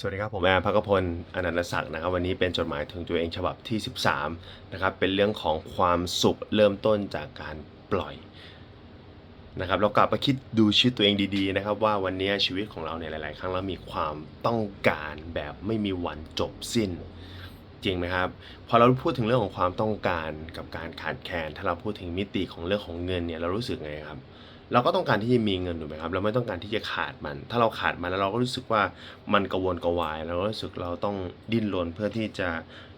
สวัสดีครับ ผมแอมพักพลอนันตศักดิ์นะครับ วันนี้เป็นจดหมายถึงตัวเองฉบับที่ 13 นะครับ เป็นเรื่องของความสุขเริ่มต้นจากการปล่อยนะครับเรากลับมาคิดดูชีวิตตัวเองดีๆนะครับ ว่าวันนี้ชีวิตของเราในยหลาย ๆ ครั้งเรามีความต้องการแบบไม่มีวันจบสิ้น จริงไหมครับพอเราพูดถึงเรื่องของความต้องการกับการขาดแคลนถ้าเราพูดถึงมิติของเรื่องของเงินเนี่ยเรารู้สึกไงครับ เราก็ต้องการที่จะมีเงินถูกไหมครับ เราไม่ต้องการที่จะขาดมัน ถ้าเราขาดมันแล้วเราก็รู้สึกว่ามันกระวนกระวายเราก็รู้สึกเราต้องดิ้นรนเพื่อที่จะ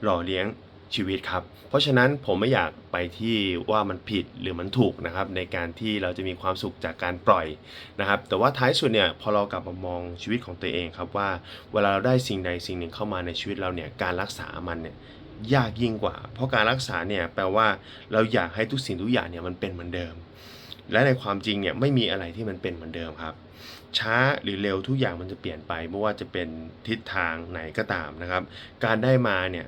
หล่อเลี้ยงชีวิตครับ เพราะฉะนั้นผมไม่อยากไปที่ว่ามันผิดหรือมันถูกนะครับ ในการที่เราจะมีความสุขจากการปล่อยนะครับ แต่ว่าท้ายสุดเนี่ยพอเรากลับมามองชีวิตของตัวเองครับว่า เวลาเราได้สิ่งใดสิ่งหนึ่งเข้ามาในชีวิตเราเนี่ยการรักษามันเนี่ยยากยิ่งกว่า เพราะการรักษาเนี่ยแปลว่าเราอยากให้ทุกสิ่งทุกอย่างเนี่ยมันเป็นเหมือนเดิม และในความจริงเนี่ยไม่มีอะไรที่มันเป็นเหมือนเดิมครับ ช้าหรือเร็วทุกอย่างมันจะเปลี่ยนไปไม่ว่าจะเป็นทิศทางไหนก็ตามนะครับ การได้มาเนี่ย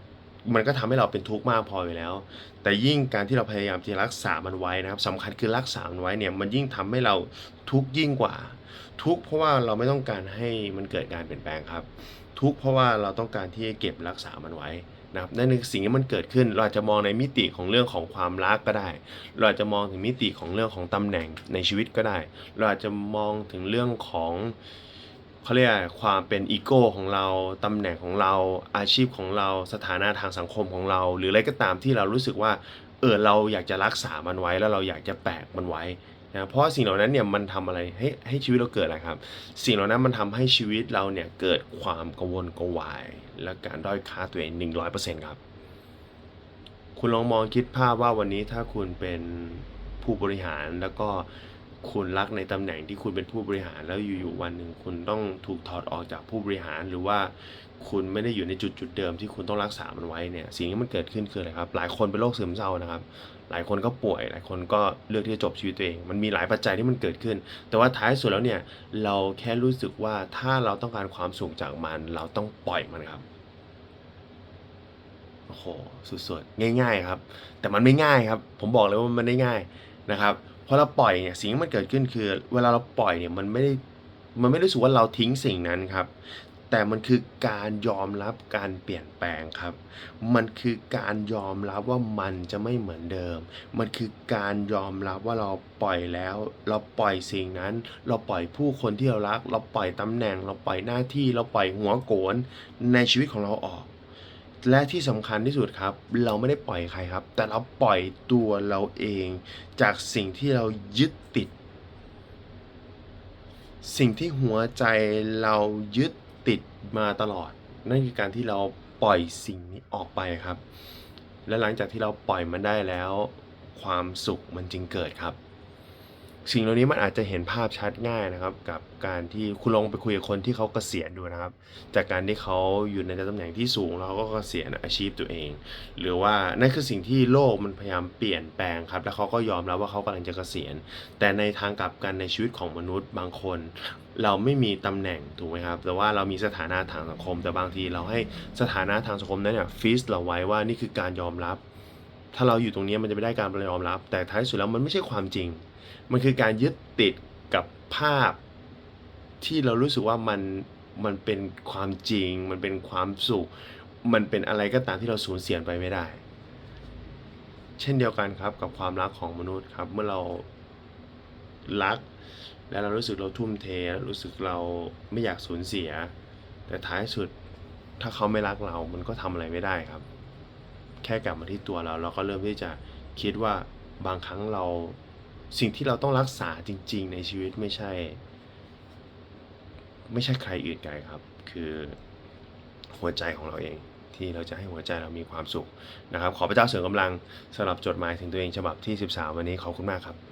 มันก็ทำให้เราเป็นทุกข์มากพออยู่แล้ว แต่ยิ่งการที่เราพยายามที่รักษามันไว้นะครับสำคัญคือรักษามันไว้เนี่ยมันยิ่งทำให้เราทุกข์ยิ่งกว่า ทุกข์เพราะว่าเราไม่ต้องการให้มันเกิดการเปลี่ยนแปลงครับ ทุกข์เพราะว่าเราต้องการที่จะเก็บรักษามันไว้ นะครับนั่นคือสิ่งที่มันเกิดขึ้น เราอาจจะมองในมิติของเรื่องของความรักก็ได้ เราอาจจะมองถึงมิติของเรื่องของตำแหน่งในชีวิตก็ได้ เราอาจจะมองถึงเรื่องของเขาเรียกความเป็นอีโก้ของเราตำแหน่งของเราอาชีพของเราสถานะทางสังคมของเรา หรืออะไรก็ตามที่เรารู้สึกว่าเออเราอยากจะรักษามันไว้แล้วเราอยากจะแปลกมันไว้ นะเพราะสิ่งเหล่านั้นเนี่ยมันทำอะไรให้ให้ชีวิตเราเกิดอะไรครับ สิ่งเหล่านั้นมันทำให้ชีวิตเราเนี่ยเกิดความกังวลกวาย และการด้อยค่าตัวเอง100%ครับ คุณลองมองคิดภาพว่าวันนี้ถ้าคุณเป็นผู้บริหารแล้วก็ คุณรักในตำแหน่งที่คุณเป็นผู้บริหารแล้วอยู่ๆวันหนึ่งคุณต้องถูกถอดออกจากผู้บริหาร หรือว่าคุณไม่ได้อยู่ในจุดจุดๆเดิมที่คุณต้องรักษามันไว้เนี่ยสิ่งที่มันเกิดขึ้นคืออะไรครับ หลายคนเป็นโรคซึมเศร้านะครับ หลายคนก็ป่วย หลายคนก็เลือกที่จะจบชีวิตตัวเอง มันมีหลายปัจจัยที่มันเกิดขึ้น แต่ว่าท้ายสุดแล้วเนี่ยเราแค่รู้สึกว่าถ้าเราต้องการความสุขจากมัน เราต้องปล่อยมันครับโอ้โหสุดๆง่าย ๆ ครับ แต่มันไม่ง่ายครับ ผมบอกเลยว่ามันไม่ง่ายนะครับ พอเราปล่อยเนี่ยสิ่งที่มันเกิดขึ้นคือ เวลาเราปล่อยเนี่ยมันไม่ได้มันไม่ได้รู้สึกว่าเราทิ้งสิ่งนั้นครับ แต่มันคือการยอมรับการเปลี่ยนแปลงครับ มันคือการยอมรับว่ามันจะไม่เหมือนเดิม มันคือการยอมรับว่าเราปล่อยแล้ว เราปล่อยสิ่งนั้น เราปล่อยผู้คนที่เรารัก เราปล่อยตำแหน่ง เราปล่อยหน้าที่ เราปล่อยหัวโกนในชีวิตของเราออก และที่สำคัญที่สุดครับ เราไม่ได้ปล่อยใครครับ แต่เราปล่อยตัวเราเองจากสิ่งที่เรายึดติด สิ่งที่หัวใจเรายึดติดมาตลอด นั่นคือการที่เราปล่อยสิ่งนี้ออกไปครับ และหลังจากที่เราปล่อยมันได้แล้ว ความสุขมันจึงเกิดครับ สิ่งเหล่านี้มันอาจจะเห็นภาพชัดง่ายนะครับ กับการที่คุณลองไปคุยกับคนที่เขาเกษียณดูนะครับ จากการที่เขาอยู่ในตำแหน่งที่สูงแล้วเขาก็เกษียณอาชีพตัวเอง หรือว่านั่นคือสิ่งที่โลกมันพยายามเปลี่ยนแปลงครับ แล้วเขาก็ยอมรับว่าเขากำลังจะเกษียณ แต่ในทางกลับกันในชีวิตของมนุษย์บางคน เราไม่มีตำแหน่งถูกไหมครับ แต่ว่าเรามีสถานะทางสังคม แต่บางทีเราให้สถานะทางสังคมนั้นเนี่ยฟิสเราไว้ว่านี่คือการยอมรับ ถ้าเราอยู่ตรงนี้มันจะไม่ได้การยอมรับ แต่ท้ายสุดแล้วมันไม่ใช่ความจริง มันคือการยึดติดกับภาพ ที่เรารู้สึกว่ามันมันเป็นความจริง มันเป็นความสุข มันเป็นอะไรก็ตามที่เราสูญเสียไปไม่ได้ เช่นเดียวกันครับกับความรักของมนุษย์ครับ เมื่อเรารัก และเรารู้สึกเราทุ่มเท รู้สึกเราไม่อยากสูญเสีย แต่ท้ายสุดถ้าเขาไม่รักเรา มันก็ทำอะไรไม่ได้ครับ แค่กลับมาที่ตัวเรา เราก็เริ่มที่จะคิดว่าบางครั้งเราสิ่งที่เราต้องรักษาจริง ๆ ในชีวิตไม่ใช่ ไม่ใช่ใครอื่นไกลครับ คือหัวใจของเราเองที่เราจะให้หัวใจเรามีความสุขนะครับ ขอพระเจ้าเสริมกำลังสำหรับจดหมายถึงตัวเองฉบับที่ 13 วันนี้ขอบคุณมากครับ